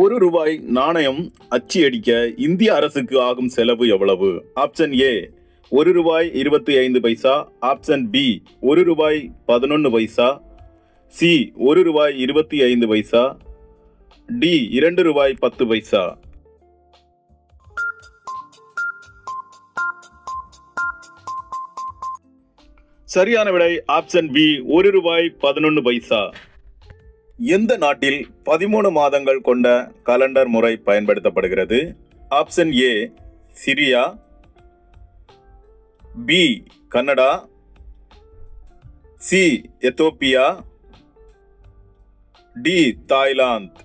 ஒரு ரூபாய் நாணயம் அச்சு அடிக்க இந்திய அரசுக்கு ஆகும் செலவு எவ்வளவு? ஆப்ஷன் ஏ ஒரு ரூபாய் இருபத்தி ஐந்து பைசா. ஆப்ஷன் பி ஒரு ரூபாய் பதினொன்று பைசா. சி ஒரு ரூபாய் இருபத்தி ஐந்து பைசா. டி இரண்டு ரூபாய் பத்து பைசா. சரியான விடை ஆப்ஷன் பி ஒரு ரூபாய் பதினொன்று பைசா. எந்த நாட்டில் பதிமூணு மாதங்கள் கொண்ட கலண்டர் முறை பயன்படுத்தப்படுகிறது? Option A Syria. B Canada C Ethiopia. D Thailand.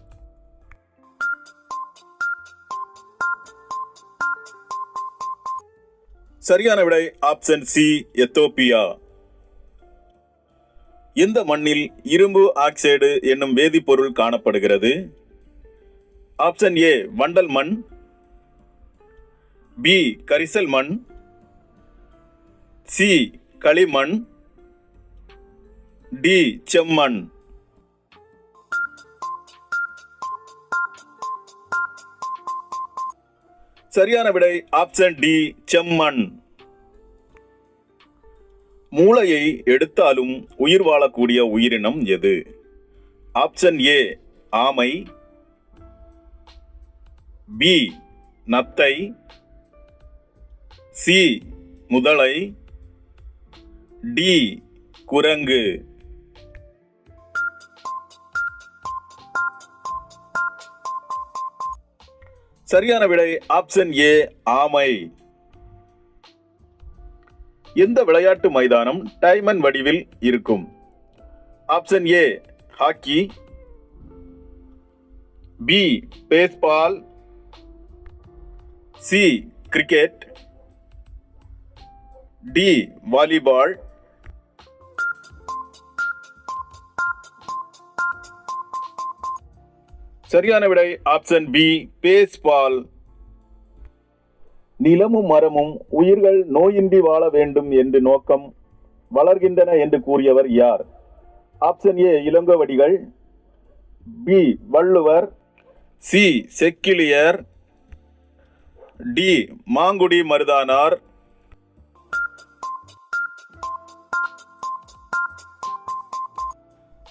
சரியான விடை ஆப்ஷன் சி எத்தோப்பியா. இந்த மண்ணில் இரும்பு ஆக்சைடு என்னும் வேதிப்பொருள் காணப்படுகிறது? ஆப்ஷன் ஏ வண்டல் மண். பி கரிசல் மண். சி களிமண் டி செம்மண் சரியான விடை ஆப்ஷன் டி செம்மண் மூளையை எடுத்தாலும் உயிர் வாழக்கூடிய உயிரினம் எது? ஆப்ஷன் ஏ ஆமை. பி நத்தை. சி முதலை. டி குரங்கு. சரியான விடை ஆப்ஷன் ஏ ஆமை. எந்த விளையாட்டு மைதானம் டைமண்ட் வடிவில் இருக்கும்? Option A hockey. B baseball. C cricket. D volleyball. சரியான விடை ஆப்ஷன் பி பேஸ்பால். நிலமும் மரமும் உயிர்கள் நோயின்றி வாழ வேண்டும் என்று நோக்கம் வளர்கின்றன என்று கூறியவர் யார்? Option A Ilangovadigal B Valluvar. C செக்கிலியர். D Mangudi Marudanar.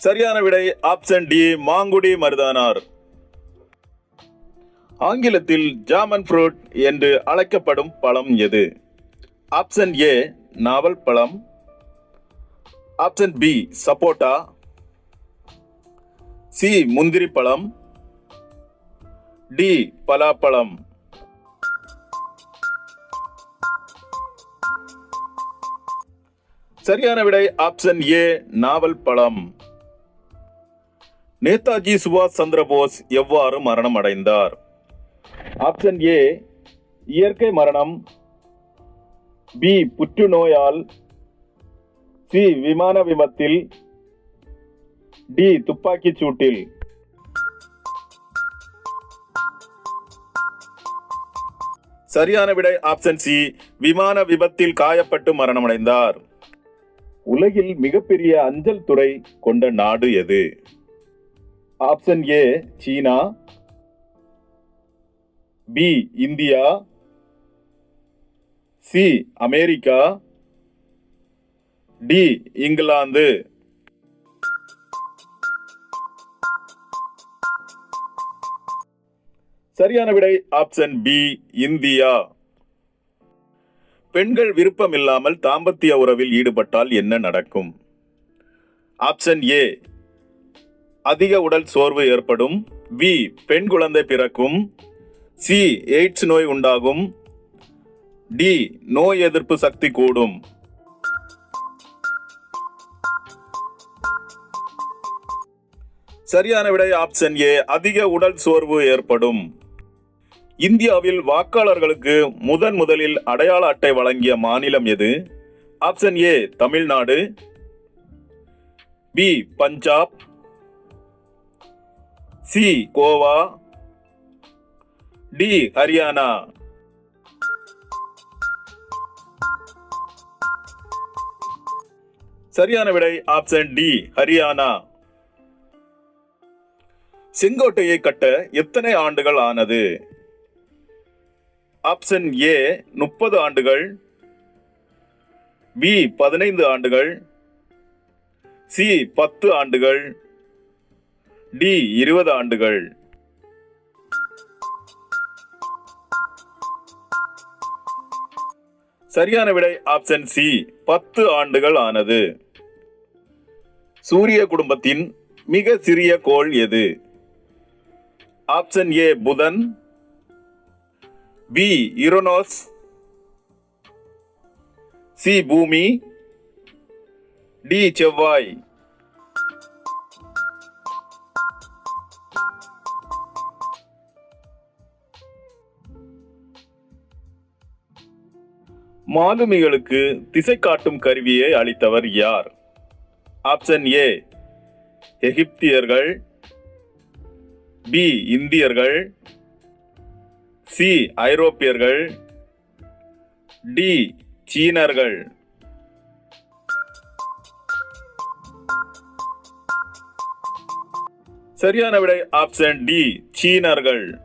சரியான விடை ஆப்ஷன் டி மாங்குடி மருதானார். ஆங்கிலத்தில் ஜாமன் ஃப்ரூட் என்று அழைக்கப்படும் பழம் எது? ஆப்ஷன் ஏ நாவல் பழம். ஆப்ஷன் பி சப்போட்டா. சி முந்திரி பழம். டி பலாப்பழம். சரியான விடை ஆப்ஷன் ஏ நாவல் பழம். நேதாஜி சுபாஷ் சந்திரபோஸ் எவ்வாறு மரணம் அடைந்தார்? ஆப்ஷன் ஏ இயற்கை மரணம். பி புற்றுநோயால். சி விமான விபத்தில். டி துப்பாக்கிச் சூட்டில். சரியான விடை ஆப்ஷன் சி விமான விபத்தில் காயப்பட்டு மரணமடைந்தார். உலகில் மிகப்பெரிய அஞ்சல் துறை கொண்ட நாடு எது? Option A China. B India. C America. D England. சரியான விடை ஆப்ஷன் பி இந்தியா. பெண்கள் விருப்பம் இல்லாமல் தாம்பத்திய உறவில் ஈடுபட்டால் என்ன நடக்கும்? ஆப்ஷன் ஏ அதிக உடல் சோர்வு ஏற்படும். பி பெண் குழந்தை பிறக்கும். சி எய்ட்ஸ் நோய் உண்டாகும். டி நோய் எதிர்ப்பு சக்தி கூடும். சரியான விடை ஆப்ஷன் ஏ அதிக உடல் சோர்வு ஏற்படும். இந்தியாவில் வாக்காளர்களுக்கு முதன் முதலில் அடையாள அட்டை வழங்கிய மாநிலம் எது? Option A Tamil Nadu. B Punjab. C Goa. D Haryana. சரியான விடை ஆப்ஷன் டி ஹரியானா. செங்கோட்டையை கட்ட எத்தனை ஆண்டுகள் ஆனது? ஆப்ஷன் ஏ முப்பது ஆண்டுகள். பி பதினைந்து ஆண்டுகள். சி பத்து ஆண்டுகள். டி இருபது ஆண்டுகள். சரியான விடை ஆப்ஷன் சி பத்து ஆண்டுகள் ஆனது. சூரிய குடும்பத்தின் மிக சிறிய கோள் எது? ஆப்ஷன் ஏ புதன். பி இரோனோஸ். சி பூமி. டி செவ்வாய். மாலுமிகளுக்கு திசை காட்டும் கருவியை அளித்தவர் யார்? ஆப்ஷன் ஏ எகிப்தியர்கள். பி இந்தியர்கள். சி ஐரோப்பியர்கள். டி சீனர்கள். சரியான விடை ஆப்ஷன் டி சீனர்கள்.